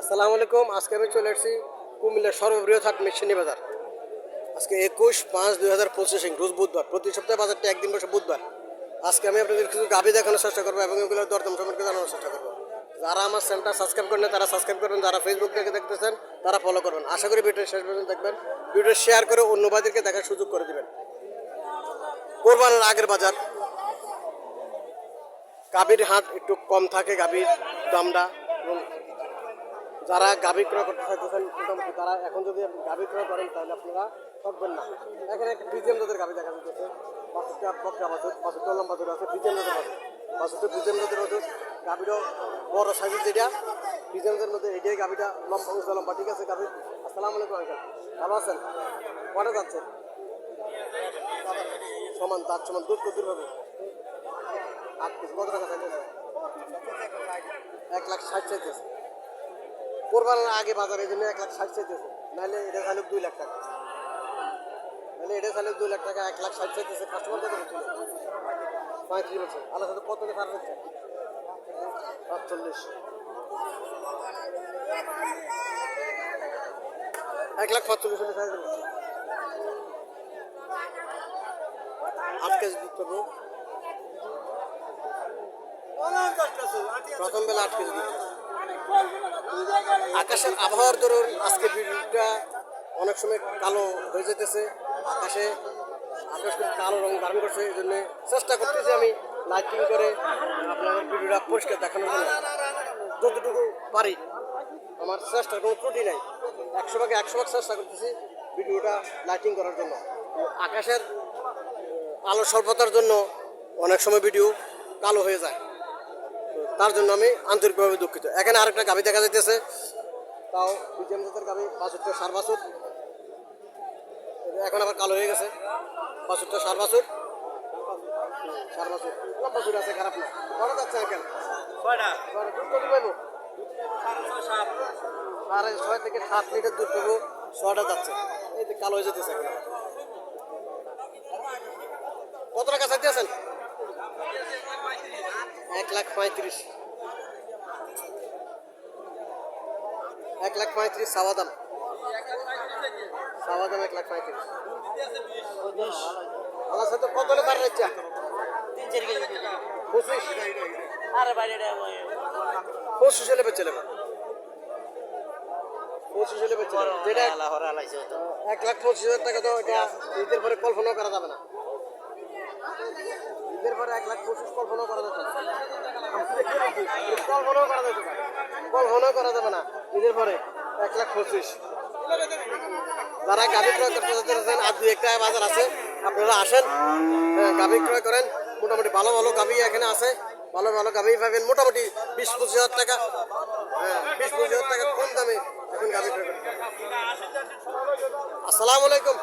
আসসালামু আলাইকুম। আজকে আমি চলে এসেছি কুমিল্লার সর্ববৃহৎ হাট মিশনি বাজার। আজকে একুশ পাঁচ দুই হাজার পঁচিশে রোজ বুধবার। প্রতি সপ্তাহে বাজারটা একদিন বসে বুধবার। আজকে আমি আপনাদের কিছু গাভি দেখানোর চেষ্টা করব এবং এগুলোর দরদাম সম্পর্কে জানানোর চেষ্টা করব। যারা আমার চ্যানেলটা সাবস্ক্রাইব করেন তারা সাবস্ক্রাইব করবেন। যারা ফেসবুক থেকে দেখতেছেন, তারা ফলো করবেন। আশা করি ভিডিও শেষ পর্যন্ত দেখবেন। ভিডিও শেয়ার করে অন্য বাজারকে দেখার সুযোগ করে দিবেন। কোরবানের আগের বাজার। গাভীর হাট একটু কম থাকে, গাভীর দামটা এবং যারা গাভী ক্রয় করতে চাইতেছেন, মোটামুটি তারা এখন যদি গাভী ক্রয় করেন, তাহলে আপনারা ঠকবেন না। এখানে একটা বিজিএম জাতের গাভী দেখা যাচ্ছে বাসুরটা পক্কা বাছুর বাছুরটা লম্বা ধরে আছে বিজিএম জাতের বাছুর বাছুরটা বিজিএম জাতের বাছুর গাভীরও বড় সাইজের যেটা বিজিএমের মধ্যে এটাই গাভীটা লম্বা, উঁচা, লম্বা। ঠিক আছে, গাভী? আসসালামু আলাইকুম আঙ্কেল ভালো আছেন? কটা যাচ্ছে? সমান, তার সমান দুধ কত হবে। আট কত টাকা এক লাখ ষাট চাইতেছে। কোরবানের আগে বাজারে জন্য এক লাখ ষাট চাইতেছে। নাহলে এটা চাইলে দুই লাখ টাকা। নাহলে এটা চাইলে দুই লাখ টাকা, এক লাখ ষাট চাইতেছে। কাস্টমার কত বলছিল পঁয়ত্রিশ বছর। আল্লাহ সাথে কত টাকা হচ্ছে পাঁচচল্লিশ। এক লাখ পাঁচচল্লিশ হলে দেবো। আট কেজি দুধ করব প্রথম বেলা আট কেজি দুধ আকাশের আবহাওয়ার দরুন আজকে ভিডিওটা অনেক সময় কালো হয়ে যেতেছে। আকাশে আকাশ কালো রং ধারণ করছে, এই জন্য চেষ্টা করতেছি আমি লাইটিং করে আপনাদের ভিডিওটা পরিষ্কার দেখানোর জন্য। যতটুকু পারি, আমার চেষ্টার কোনো ত্রুটি নাই। একশো ভাগে একশো ভাগ চেষ্টা করতেছি ভিডিওটা লাইটিং করার জন্য। আকাশের আলো স্বল্পতার জন্য অনেক সময় ভিডিও কালো হয়ে যায়। তার জন্য আমি আন্তরিকভাবে দুঃখিত। এখানে আরেকটা গাভি দেখা যাইতেছে। তাও বিজেম জাতের গাভি বাছুরটা সার বাছুর। এখন আবার কালো হয়ে গেছে। বাছুরটা সার বাছুর। সার বাছুর। লম্বা দুধ আছে? খারাপ না। কটা যাচ্ছে আঙ্কেল? কয়টা দুধ কত পাইবো? সাড়ে ছয় থেকে সাত লিটার দুধ পাবো ছটা যাচ্ছে। এই যে কালো হয়ে যেতেছে এখন কত টাকা চাইতে আছেন এক লাখ পঁয়ত্রিশ। এক লাখ পঁয়ত্রিশ সাওয়া দাম সাওয়া দাম এক লাখ পঁয়ত্রিশ। আল্লাহ সাথে কত হলে চার কেজি। পঁচিশ। আরে বাইরে পঁচিশ হলে বেচে নেবে। পঁচিশ হলে বেচে যেটা এক লাখ পঁচিশ হাজার টাকা তো এটা ঈদের পরে কল্পনা করা যাবে না। ঈদের পরে এক লাখ পঁচিশ কল্পনা করা যাবে না। কল্পনাও করা যাবে না। কল্পনাও করা যাবে না। ঈদের পরে এক লাখ পঁচিশ। যারা গাভি ক্রয় করতে চাচ্ছেন আর দুই একটা বাজার আছে আপনারা আসেন। হ্যাঁ, গাভি ক্রয় করেন। মোটামুটি ভালো ভালো গাভি এখানে আছে। ভালো ভালো গাভি পাবেন। মোটামুটি বিশ পঁচিশ হাজার টাকা। হ্যাঁ বিশ পঁচিশ হাজার টাকা কম দামে এখন গাভি ক্রয় করেন। আসসালামু আলাইকুম।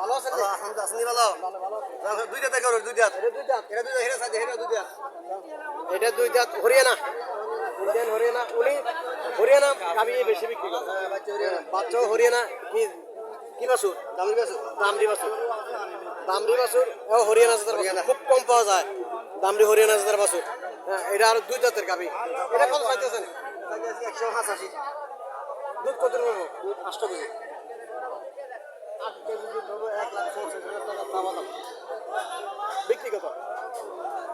ভালো আছেন আলহামদুলিল্লাহ আসনি ভালো? ভালো ভালো। দুইটা দেখো দুইটা এটা দুই দাঁত এটা দুইটা হেরে সাথে হেরে দুইটা এটা দুই দাঁত হরিয়ানা। ইন্ডিয়ান হরিয়ানা উনি হরিয়ানা গাভি বেশি বিক্রি করে বাচ্চাও হরিয়ানা কি কি বাছুর দামি বেশি দামরি বাছুর দামরি বাছুর ও হরিয়ানা জাতের বাছুর খুব কম পাওয়া যায়। দামরি হরিয়ানা জাতের বাছুর হ্যাঁ এটা আর দুই দাঁতের গাভি। এটা কত চাইতেছেন একশো হাসাশি দুধ কত পাবো দুধ আষ্ট কেজি। আট কেজি দুধ এক লাখ পঞ্চাশ হাজার টাকা চাওয়া দাম বিক্রি কত?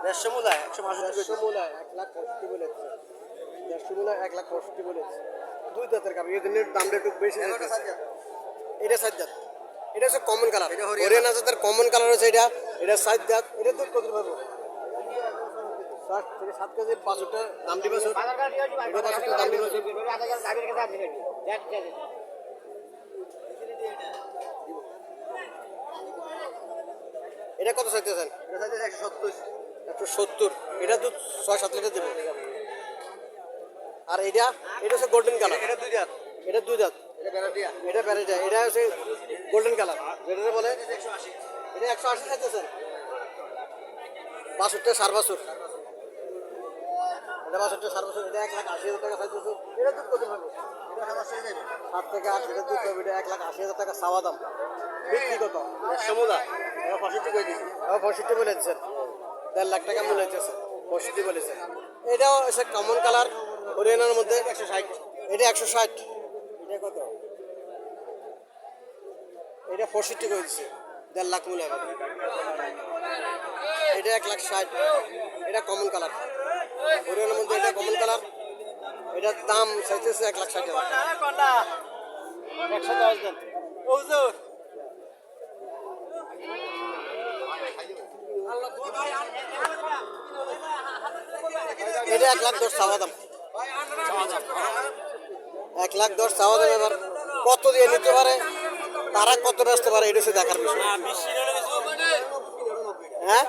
দেড়শো মূলায় একশো পঁয়ষট্টি মূলায় এক লাখ পঁয়ষট্টি বলেছে দেড়শো এক লাখ পঁয়ষট্টি বলেছে দুই দাঁতের এই জন্য দামটা একটু বেশি এটা সাত জাত এটা হচ্ছে কমন কালার হরিয়ানা। জাতের কমন কালার হচ্ছে এটা। এটা সাত জাত এটা দুধ কত পাবো? ষাট থেকে সাত কেজির বাছুরটা দাম দিবে এটা বাছুরটা দাম দিবে এটা কত চাইতেছেন এটা একশো সত্তর। একশো সত্তর। এটা দুধ ছয় সাত লিটার দেবে। আর এটা এটা হচ্ছে গোল্ডেন কালার এটা দুইটা এটা দুই দাঁত। এটা দিয়া এটা এটা হচ্ছে গোল্ডেন কালার যেটা বলে এটা একশো আশি। খাইতেছেন বাছুরটা সার বাছুর। এটা বাছুরটা সার বাছুর এটা এক লাখ আশি হাজার টাকা খাইতেছে এটা দুধ কত যাবে। সাত থেকে আট লিটার দুধ এটা এক লাখ আশি হাজার টাকা চাওয়া দাম। বিক্রি কত? পঁয়ষট্টি করে পঁয়ষট্টি বলে দিচ্ছেন দেড় লাখ টাকা মূল্য হইতেছে পঁয়ষট্টি বলেছে। এটাও হচ্ছে কমন কালার হরিয়ানার মধ্যে একশো ষাট। এটা একশো ষাট। এটা কত? এটা পঁয়ষট্টি করে দিচ্ছে দেড় লাখ মূল্য এটা এক লাখ ষাট। এটা কমন কালার হরিয়ানার মধ্যে এটা কমন কালার এটার দাম চাইতেছে এক লাখ ষাট। একশো দশ দেন। এটা এক লাখ দশ চাওয়া দাম। এক লাখ দশ চাওয়া দাম এবার। কত দিয়ে নিতে পারে? তারা কত বেচতে পারে এটা হচ্ছে দেখার বিষয়। হ্যাঁ?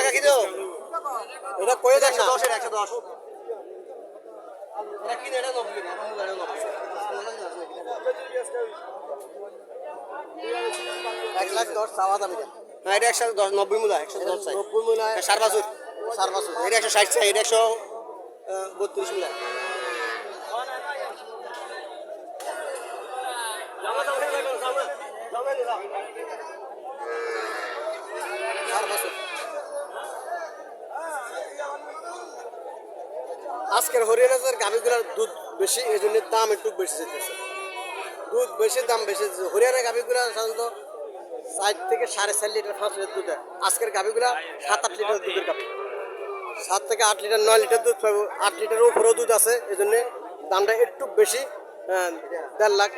এটা কি দাও? এটা কয়ে দেখ একশো না একশো দশ। এক লাখ দশ চাওয়া দাম। এটা এটা একশো দশ নব্বই মূলা একশো দশ চাই। নব্বই মূল্য সার বাছুর। আজকের হরিয়ানাজের গাভিগুলোর দুধ বেশি এই জন্য দাম একটু বেশি যেতেছে। দুধ বেশি, দাম বেশি। হরিয়ানা গাভিগুলো সাধারণত চার থেকে সাড়ে চার লিটার পাঁচ লিটার দুধ আজকের গাভীগুলা সাত আট লিটার দুধের গাভি। সাত থেকে আট লিটার, নয় লিটার দুধ পাবো আট লিটারের উপরেও দুধ আছে এই জন্যে দামটা একটু বেশি দেড় lakh.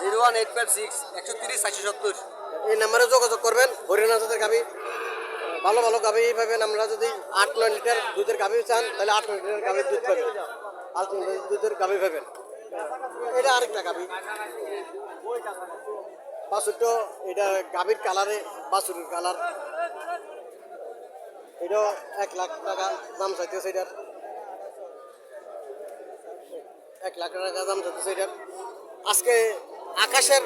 Zero one eight five six একশো তিরিশ চারশো সত্তর। এই নাম্বারে যোগাযোগ করবেন। হরিয়ানা জাতের গাভি। ভালো ভালো গাভি পাবেন আমরা যদি আট, নয় লিটার দুধের গাভি চান, তাহলে আট, নয় লিটার গাভির দুধ পাবেন। আট, নয় দুধের গাভি পাবেন। এটা আরেকটা গাভি। বাছুরটো এটা গাভীর কালারে বাছুরের কালার। এটাও এক লাখ টাকা দাম চাইতেছে এটার। এক লাখ টাকা দাম চাইতেছে এটার। আজকে আকাশের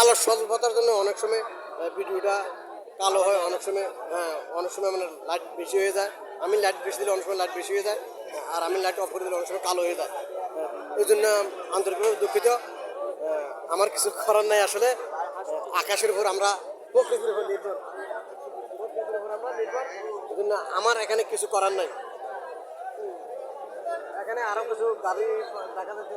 আলোর স্বল্পতার জন্য অনেক সময় ভিডিওটা কালো হয়, অনেক সময় হ্যাঁ অনেক সময় মানে লাইট বেশি হয়ে যায়। আমি লাইট বেশি দিলে অনেক সময় লাইট বেশি হয়ে যায়, আর আমি লাইট অফ করে দিলে অনেক সময় কালো হয়ে যায়। এই জন্য আন্তরিকভাবে দুঃখিত। আমার কিছু করার নাই আসলে। আকাশের উপর আমরা প্রকৃতির উপর নির্ভর। প্রকৃতির আমরা নির্ভর। এই জন্য আমার এখানে কিছু করার নাই। এখানে আরও কিছু গাড়ি দেখা যাচ্ছে।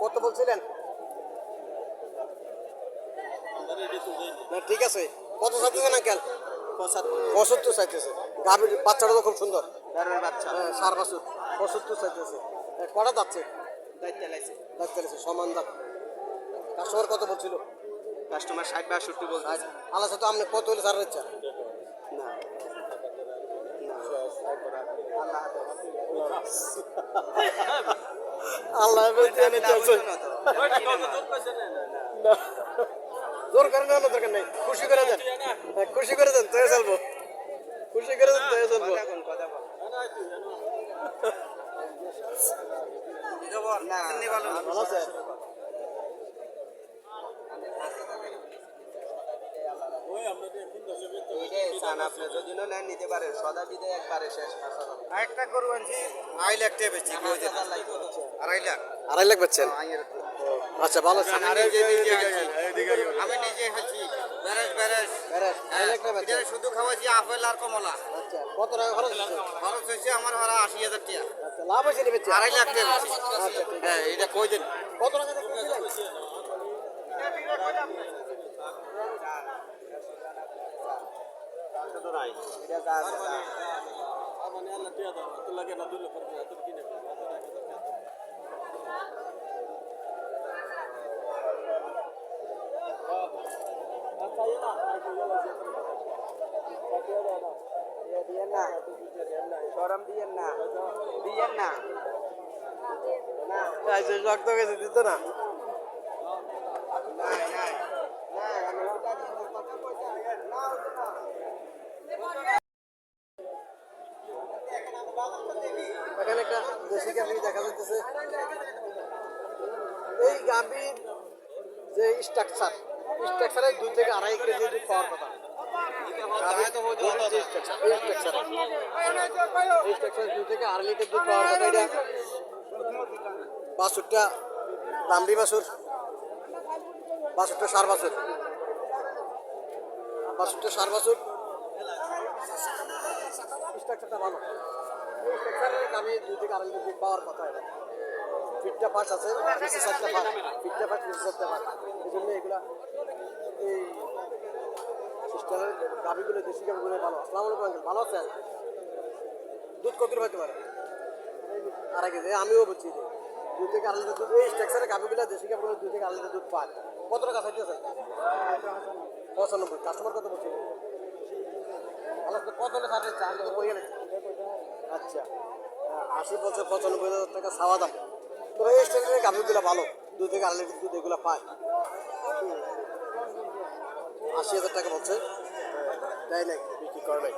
কত বলছিলেন? না ঠিক আছে। কত চাইতেছেন আঙ্কেল? পঁচাত্তর চাইতেছে। গাভীর বাচ্চাটা তো খুব সুন্দর। বাচ্চা। হ্যাঁ সার বাছুর। পঁচাত্তর চাইতেছে। কটা যাচ্ছে দায়িত্ব লাইছে। দাঁত চাইছে সমান দাঁত। কাস্টমার কত বলছিল? কাস্টমার ষাট বাষট্টি বলছে। আল্লাহ তো আপনি কত হলে সার ইচ্ছা আল্লাহ বলতে এনে চলছে না। জোর করে না দরকার নেই খুশি করে দেন হ্যাঁ, খুশি করে দেন তয়ে চলবো খুশি করে দেন তয়ে চলবো ভালো আছে আপনি যদি নেন নিতে পারেন। সদা বিদে একবারে শেষ আরেকটা গরু আনছি আড়াই লাখ টাকা বেচি আড়াই লাখ আড়াই লাখ। পাচ্ছেন আচ্ছা ভালো আছে। আমি নিজে খাচ্ছি এটা পাচ্ছেন শুধু খাওয়াছি আপেল আর কমলা। আচ্ছা কত টাকা খরচ হচ্ছে? খরচ হয়েছে আমার ভাড়া আশি হাজার টাকা। আচ্ছা লাভ হয়েছে নি বেচে আড়াই লাখ টাকা আচ্ছা হ্যাঁ এটা কই দিন? কত টাকা? সরম দিয়েন না দিয়েন না আচ্ছা, শক্ত গেছে দিত না এখানে দেশি গাভি এই গাভীর যে স্ট্রাকচার স্ট্রাকচারে দুই থেকে আড়াই কেজি দুধ পাওয়ার কথা। বাছুরটা দামড়ি বাছুর বাছুরটা সার বাছুর। বাছুরটা সার বাছুর। স্ট্রাকচারটা ভালো। পাওয়ার কথা এটা আছে এই জন্য এই ভালো দুধ কত পারে আমিও বুঝছি যে দুই থেকে আড়াই লিটার দুধ এই স্ট্রাকচারের গাভিগুলো দেশি গাভিগুলো দুই থেকে আড়াই লিটার দুধ পায় কত টাকা চাইতেছেন পঁচানব্বই কাস্টমার কত বলছে কত হলে আমি তো বই আচ্ছা। আশি বছর পঁচানব্বই হাজার টাকা ছাওয়া দাম। তবে এই স্টেশনের গাভিগুলো ভালো। দুধ থেকে আড়াই লিটার দুধ এগুলো পায়। আশি হাজার টাকা বলছে। দেয় নাকি বিক্রি করে নাই।